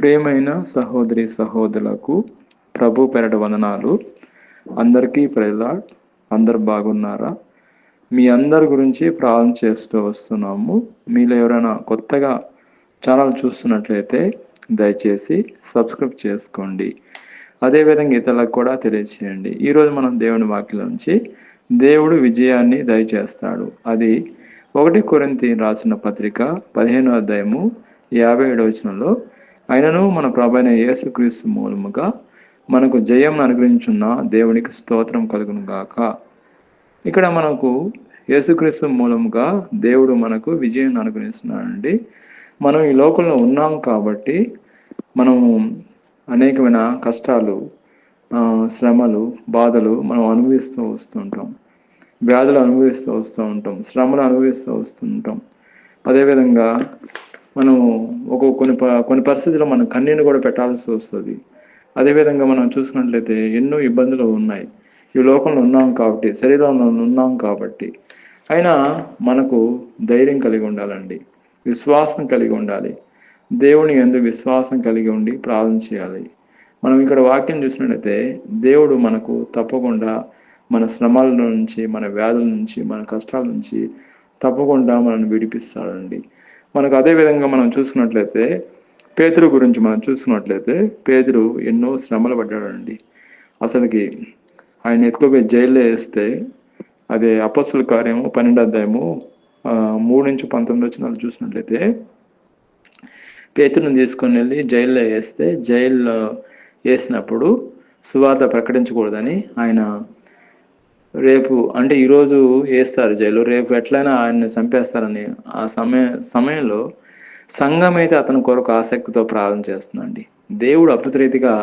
ప్రేమైన సహోదరి సహోదరులకు ప్రభు పెరట వందనాలు. అందరికీ ప్రజల అందరు బాగున్నారా? మీ అందరి గురించి ప్రార్థన చేస్తూ వస్తున్నాము. మీలో ఎవరైనా కొత్తగా ఛానల్ చూస్తున్నట్లయితే దయచేసి సబ్స్క్రైబ్ చేసుకోండి. అదేవిధంగా ఇతరులకు కూడా తెలియచేయండి. ఈరోజు మనం దేవుని వాక్యం నుంచి దేవుడు విజయాన్ని దయచేస్తాడు. అది ఒకటి కొరింతి రాసిన పత్రిక పదిహేనో అధ్యాయము యాభై ఏడవచనంలో అయినను ఆయనను మన ప్రభైన యేసుక్రీస్తు మూలముగా మనకు జయం అనుగ్రహించున్న దేవునికి స్తోత్రం కలుగును గాక. ఇక్కడ మనకు యేసుక్రీస్తు మూలముగా దేవుడు మనకు విజయం అనుగ్రహిస్తున్నాడండి. మనం ఈ లోకంలో ఉన్నాం కాబట్టి మనము అనేకమైన కష్టాలు శ్రమలు బాధలు మనం అనుభవిస్తూ వస్తుంటాం. వ్యాధులు అనుభవిస్తూ వస్తూ ఉంటాం. శ్రమలు అనుభవిస్తూ వస్తుంటాం. అదేవిధంగా మనం ఒక కొన్ని ప- కొన్ని పరిస్థితుల్లో మనం కన్నీని కూడా పెట్టాల్సి వస్తుంది. అదేవిధంగా మనం చూసుకున్నట్లయితే ఎన్నో ఇబ్బందులు ఉన్నాయి. ఈ లోకంలో ఉన్నాం కాబట్టి శరీరంలో ఉన్నాం కాబట్టి. అయినా మనకు ధైర్యం కలిగి ఉండాలండి. విశ్వాసం కలిగి ఉండాలి. దేవుని ఎందు విశ్వాసం కలిగి ఉండి ప్రార్థన చేయాలి. మనం ఇక్కడ వాక్యం చూసినట్లయితే దేవుడు మనకు తప్పకుండా మన శ్రమాల నుంచి మన వ్యాధుల నుంచి మన కష్టాల నుంచి తప్పకుండా మనల్ని విడిపిస్తాడండి. మనకు అదే విధంగా మనం చూసుకున్నట్లయితే పేతురు గురించి మనం చూసుకున్నట్లయితే పేతురు ఎన్నో శ్రమలు పడ్డాడండి. అసలుకి ఆయన ఎత్తుకోపోయి జైల్లో వేస్తే అదే అపస్సుల కార్యము పన్నెండు అధ్యాయము మూడు నుంచి పంతొమ్మిది వచ్చిన చూసినట్లయితే పేతురుని తీసుకొని వెళ్ళి జైల్లో వేస్తే జైల్లో వేసినప్పుడు సువార్త ప్రకటించకూడదని ఆయన రేపు అంటే ఈరోజు వేస్తారు జైలు రేపు ఎట్లయినా ఆయన్ని చంపేస్తారని ఆ సమయ సమయంలో సంఘం అయితే అతని కొరకు ఆసక్తితో ప్రార్థన చేస్తుందండి. దేవుడు అద్భుత రీతిగా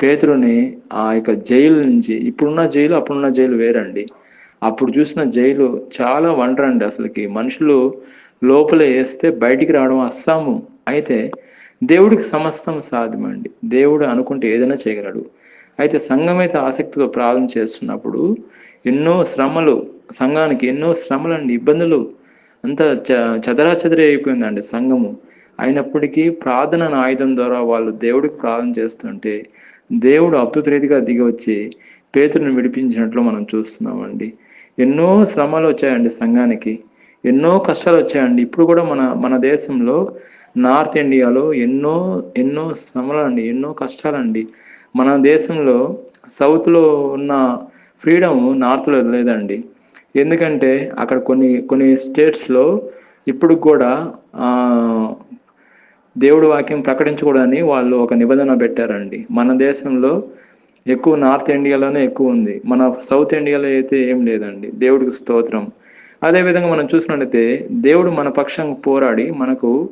పేతురుని ఆ యొక్క జైలు నుంచి ఇప్పుడున్న జైలు అప్పుడున్న జైలు వేరండి. అప్పుడు చూసిన జైలు చాలా వండరండి అసలుకి. మనుషులు లోపల వేస్తే బయటికి రావడం అస్సాము అయితే దేవుడికి సమస్తం సాధ్యమండి. దేవుడు అనుకుంటే ఏదైనా చేయగలడు. అయితే సంఘం అయితే ఆసక్తితో ప్రార్థన చేస్తున్నప్పుడు ఎన్నో శ్రమలు సంఘానికి ఎన్నో శ్రమలు అండి ఇబ్బందులు. అంత చ చదరా చదరి అయిపోయిందండి సంఘము. అయినప్పటికీ ప్రార్థన ఆయుధం ద్వారా వాళ్ళు దేవుడికి ప్రార్థన చేస్తుంటే దేవుడు అద్భుత దిగవచ్చి దిగి వచ్చి విడిపించినట్లు మనం చూస్తున్నామండి. ఎన్నో శ్రమలు వచ్చాయండి సంఘానికి. ఎన్నో కష్టాలు వచ్చాయండి. ఇప్పుడు కూడా మన మన దేశంలో నార్త్ ఇండియాలో ఎన్నో ఎన్నో శ్రమలు అండి ఎన్నో కష్టాలండి. మన దేశంలో సౌత్లో ఉన్న ఫ్రీడమ్ నార్త్లో లేదండి. ఎందుకంటే అక్కడ కొన్ని కొన్ని స్టేట్స్లో ఇప్పుడు కూడా దేవుడు దేవుడి వాక్యం ప్రకటించకూడదని వాళ్ళు ఒక నిబంధన పెట్టారండి. మన దేశంలో ఎక్కువ నార్త్ ఇండియాలోనే ఎక్కువ ఉంది. మన సౌత్ ఇండియాలో అయితే ఏం లేదండి. దేవుడికి స్తోత్రం. అదేవిధంగా మనం చూసినట్లయితే దేవుడు మన పక్షంగా పోరాడి మనకు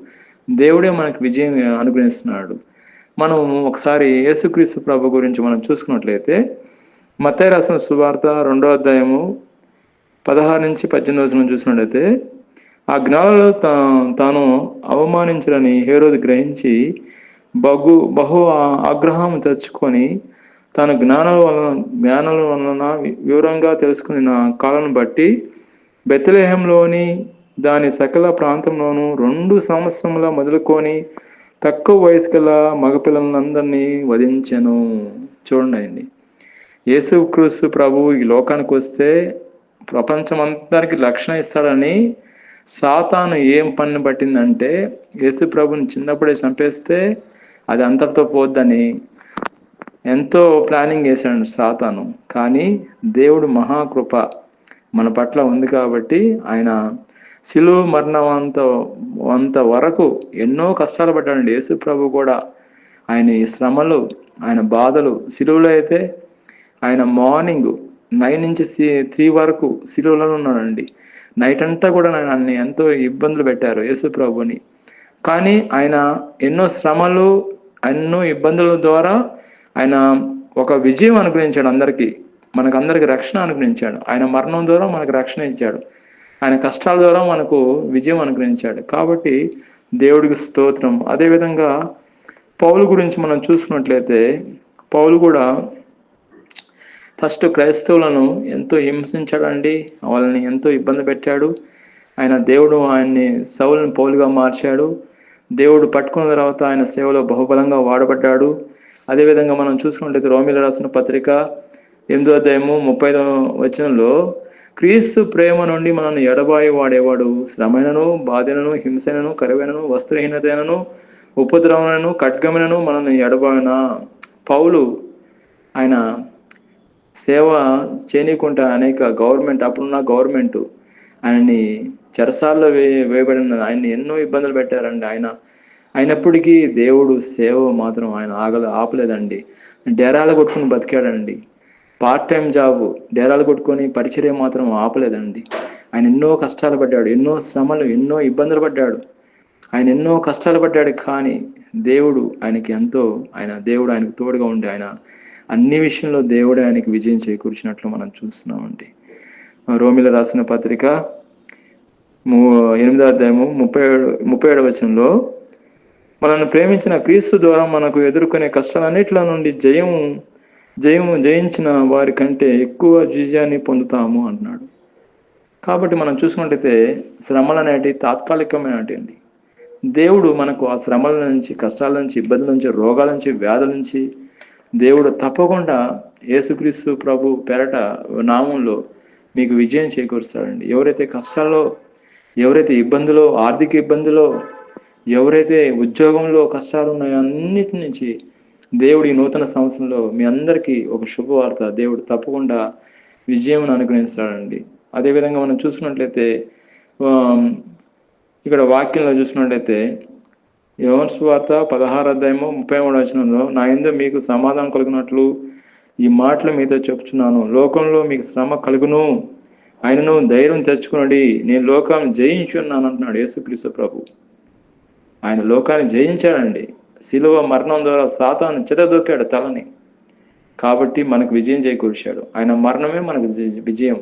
దేవుడే మనకు విజయం అనుగ్రహిస్తున్నాడు. మనం ఒకసారి యేసుక్రీస్తు ప్రభు గురించి మనం చూసుకున్నట్లయితే మత్తయి రాసిన సువార్త రెండో అధ్యాయము పదహారు నుంచి పద్దెనిమిది వచనం చూసినట్లయితే ఆ జ్ఞానంలో తా తాను అవమానించరని హేరోదు గ్రహించి బగు బహు ఆగ్రహం తెచ్చుకొని తాను జ్ఞానం వలన జ్ఞానం వలన వివరంగా తెలుసుకుని నా కాలను బట్టి బెత్తలేహంలోని దాని సకల ప్రాంతంలోనూ రెండు సంవత్సరముల మొదలుకొని తక్కువ వయసు గల మగపిల్లలందరినీ వధించను. చూడండి అండి. యేసుక్రీస్తు ప్రభు ఈ లోకానికి వస్తే ప్రపంచమంతరికి రక్షణ ఇస్తాడని సాతాను ఏం పన్ను పట్టిందంటే యేసు ప్రభుని చిన్నప్పుడే చంపేస్తే అది అంతటితో పోద్దని ఎంతో ప్లానింగ్ చేశాడు సాతాను. కానీ దేవుడు మహాకృప మన పట్ల ఉంది కాబట్టి ఆయన శిలువ మరణం అంత అంత వరకు ఎన్నో కష్టాలు పడ్డాడండి. యేసు ప్రభు కూడా ఆయన ఈ శ్రమలు ఆయన బాధలు శిలువలో అయితే ఆయన మార్నింగ్ నైన్ నుంచి త్రీ వరకు శిలువులను ఉన్నాడండి. నైట్ అంతా కూడా నన్ను అన్ని ఎంతో ఇబ్బందులు పెట్టారు యేసు ప్రభుని. కానీ ఆయన ఎన్నో శ్రమలు ఎన్నో ఇబ్బందుల ద్వారా ఆయన ఒక విజయం అనుగ్రహించాడు అందరికీ. మనకు అందరికి రక్షణ అనుగ్రహించాడు. ఆయన మరణం ద్వారా మనకు రక్షణ ఇచ్చాడు. ఆయన కష్టాల ద్వారా మనకు విజయం అనుగ్రహించాడు. కాబట్టి దేవుడికి స్తోత్రం. అదేవిధంగా పౌలు గురించి మనం చూసుకున్నట్లయితే పౌలు కూడా ఫస్ట్ క్రైస్తవులను ఎంతో హింసించాడండి. వాళ్ళని ఎంతో ఇబ్బంది పెట్టాడు. ఆయన దేవుడు ఆయన్ని సౌలను పౌలుగా మార్చాడు. దేవుడు పట్టుకున్న తర్వాత ఆయన సేవలో బహుబలంగా వాడబడ్డాడు. అదేవిధంగా మనం చూసుకున్నట్లయితే రోమిల రాసిన పత్రిక ఎనిమిదో అధ్యాయము ముప్పై వచనంలో క్రీస్తు ప్రేమ నుండి మనల్ని ఎడబాయి వాడేవాడు. శ్రమైనను బాధనను హింసైనను కరువైనను వస్త్రహీనతను ఉపద్రవనను ఖడ్గములను మనల్ని ఎడబాయిన. పౌలు ఆయన సేవ చేయనీయకుండా అనేక గవర్నమెంట్ అప్పుడున్న గవర్నమెంట్ ఆయనని చెరసాల్లో వే వేయబడిన ఆయన్ని ఎన్నో ఇబ్బందులు పెట్టారండి ఆయన. అయినప్పటికీ దేవుడు సేవ మాత్రం ఆయన ఆగల ఆపలేదండి. డేరాలు కొట్టుకుని బతికాడండి. పార్ట్ టైం జాబ్ డేరాలు కొట్టుకొని పరిచర్య మాత్రం ఆపలేదండి. ఆయన ఎన్నో కష్టాలు పడ్డాడు ఎన్నో శ్రమలు ఎన్నో ఇబ్బందులు పడ్డాడు. ఆయన ఎన్నో కష్టాలు పడ్డాడు కానీ దేవుడు ఆయనకి ఎంతో ఆయన దేవుడు ఆయనకు తోడుగా ఉండి ఆయన అన్ని విషయంలో దేవుడు ఆయనకి విజయం చేకూర్చినట్లు మనం చూస్తున్నామండి. రోమిల రాసిన పత్రిక ఎనిమిదో అధ్యాయము ముప్పై ఏడు ముప్పై ఏడవ వచనంలో మనల్ని ప్రేమించిన క్రీస్తు ద్వారా మనకు ఎదుర్కొనే కష్టాలన్నిటిలో నుండి జయం జయము జయించిన వారి కంటే ఎక్కువ విజయాన్ని పొందుతాము అంటున్నాడు. కాబట్టి మనం చూసుకున్నట్టయితే శ్రమలు అనేటి తాత్కాలికమైనటి అండి. దేవుడు మనకు ఆ శ్రమల నుంచి కష్టాల నుంచి ఇబ్బందుల నుంచి రోగాల నుంచి వ్యాధుల నుంచి దేవుడు తప్పకుండా యేసుక్రీస్తు ప్రభు పెరట నామంలో మీకు విజయం చేకూరుస్తాడండి. ఎవరైతే కష్టాల్లో ఎవరైతే ఇబ్బందులో ఆర్థిక ఇబ్బందులో ఎవరైతే ఉద్యోగంలో కష్టాలు ఉన్నాయో అన్నిటి నుంచి దేవుడి నూతన సంవత్సరంలో మీ అందరికీ ఒక శుభవార్త. దేవుడు తప్పకుండా విజయం అనుగ్రహిస్తాడండి. అదేవిధంగా మనం చూసినట్లయితే ఇక్కడ వాక్యంలో చూసినట్లయితే యోన్ స్వార్త పదహారు అధ్యాయము ముప్పై మూడు వచనంలో నా ఎందు మీకు సమాధానం కలిగినట్లు ఈ మాటలు మీతో చెప్తున్నాను లోకంలో మీకు శ్రమ కలుగును. ఆయనను ధైర్యం తెచ్చుకునడి. నేను లోకాన్ని జయించున్నాను అంటున్నాడు యేసుక్రీస్తు ప్రభు. ఆయన లోకాన్ని జయించాడండి. శిలువ మరణం ద్వారా సాతాను చితదొక్కాడు తలని. కాబట్టి మనకు విజయం చేకూర్చాడు. ఆయన మరణమే మనకు విజయం.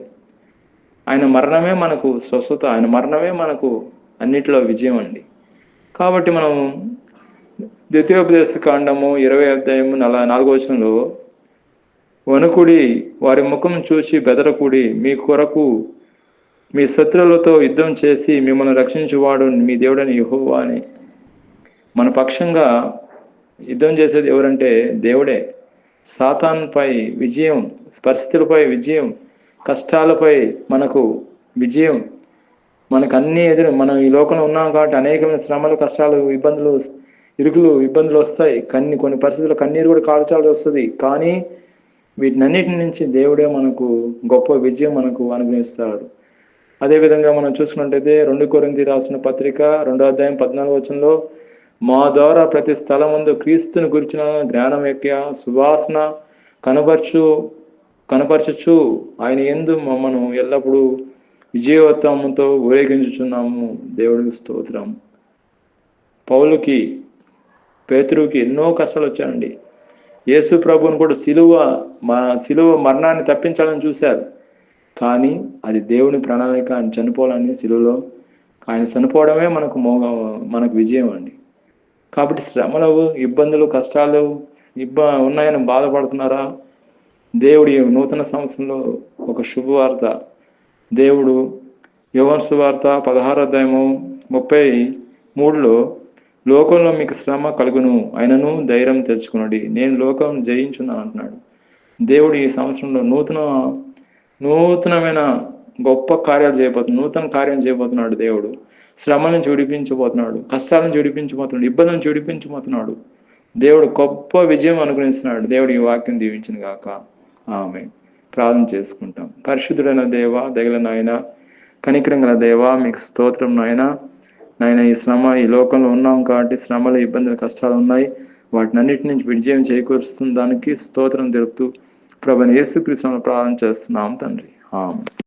ఆయన మరణమే మనకు స్వస్థత. ఆయన మరణమే మనకు అన్నిటిలో విజయం అండి. కాబట్టి మనం ద్వితీయోపదేశ కాండము ఇరవై అధ్యాయము నల నాలుగోచనంలో వణుకుడి వారి ముఖం చూసి బెదరకుడి మీ కొరకు మీ శత్రువులతో యుద్ధం చేసి మిమ్మల్ని రక్షించువాడు మీ దేవుడని యహోవా అని మన పక్షంగా యుద్ధం చేసేది ఎవరంటే దేవుడే. సాతాన్పై విజయం పరిస్థితులపై విజయం కష్టాలపై మనకు విజయం. మనకు అన్ని ఎదురు మనం ఈ లోకంలో ఉన్నాం కాబట్టి అనేకమైన శ్రమలు కష్టాలు ఇబ్బందులు ఇరుకులు ఇబ్బందులు వస్తాయి. కన్ని కొన్ని పరిస్థితుల్లో కన్నీరు కూడా కాల్చాల్సి వస్తుంది. కానీ వీటినన్నిటి నుంచి దేవుడే మనకు గొప్ప విజయం మనకు అనుగ్రహిస్తాడు. అదేవిధంగా మనం చూసుకున్నట్టయితే రెండు కొరింది రాసిన పత్రిక రెండో అధ్యాయం పద్నాలుగు వచనంలో మా ద్వారా ప్రతి స్థలం ముందు క్రీస్తుని గురించిన జ్ఞానం యొక్క సువాసన కనపరచు కనపరచచ్చు ఆయన ఎందు మమ్మను ఎల్లప్పుడూ విజయవత్తంతో ఊరేగించుచున్నాము. దేవుడికి స్తోత్రం. పౌలుకి పేతురుకి ఎన్నో కష్టాలు వచ్చాయండి. యేసు ప్రభుని కూడా సిలువ మా సిలువ మరణాన్ని తప్పించాలని చూశారు. కానీ అది దేవుని ప్రణాళిక ఆయన చనిపోవాలని సిలువలో ఆయన చనిపోవడమే మనకు మోగ మనకు విజయం అండి. కాబట్టి శ్రమలు ఇబ్బందులు కష్టాలు ఇబ్బ ఉన్నాయని బాధపడుతున్నారా? దేవుడి నూతన సంవత్సరంలో ఒక శుభవార్త. దేవుడు యువన్ వార్త పదహారు అధ్యాయము ముప్పై మూడులో లోకంలో మీకు శ్రమ కలుగును ఆయనను ధైర్యం తెచ్చుకున్నాడు నేను లోకం జయించున్నాను అంటున్నాడు. దేవుడు ఈ సంవత్సరంలో నూతన నూతనమైన గొప్ప కార్యాలు చేయబోతున్నాడు నూతన కార్యం చేయబోతున్నాడు దేవుడు. శ్రమను చూడిపించబోతున్నాడు కష్టాలను చూడిపించబోతున్నాడు ఇబ్బందులను చూడిపించబోతున్నాడు. దేవుడు గొప్ప విజయం అనుగ్రహిస్తున్నాడు. దేవుడు ఈ వాక్యం దీవించిన గాక. ఆమె ప్రార్థన చేసుకుంటాం. పరిశుద్ధుడైన దేవ దగిల నాయన కనికరం గల దేవ మీకు స్తోత్రం నాయన. నాయన ఈ శ్రమ ఈ లోకంలో ఉన్నాం కాబట్టి శ్రమలు ఇబ్బందులు కష్టాలు ఉన్నాయి. వాటిని అన్నిటి నుంచి విజయం చేకూరుస్తున్న దానికి స్తోత్రం తెలుపుతూ ప్రభు యేసుకృష్ణ ప్రార్థన చేస్తున్నాం తండ్రి. ఆమె